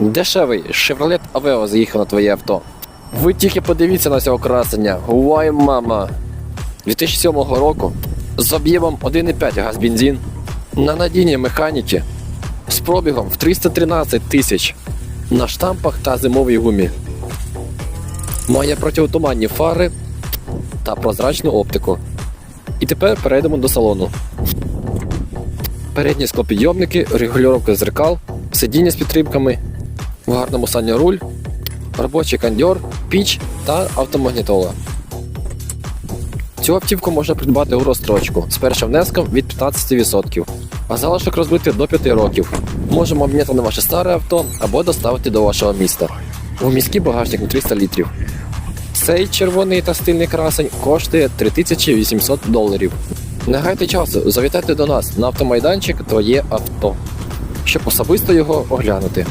Дешевий Chevrolet Aveo заїхав на твоє авто. Ви тільки подивіться на цього красення. Ой, мама. 2007 року з об'ємом 1,5 газ бензин на надійній механіки з пробігом в 313 тисяч на штампах та зимовій гумі. Має противотуманні фари та прозрачну оптику. І тепер перейдемо до салону. Передні склопідйомники, регулювання зеркал, сидіння з підтримками, в гарному стані руль, робочий кондьор, піч та автомагнітола. Цю автівку можна придбати у розстрочку з першим внеском від 15%, а залишок розбити до 5 років. Можемо обміняти на ваше старе авто або доставити до вашого міста. У міський багажник на 300 літрів. Цей червоний та стильний красень коштує 3800 доларів. Не гайте часу, завітайте до нас на автомайданчик Твоє авто, щоб особисто його оглянути.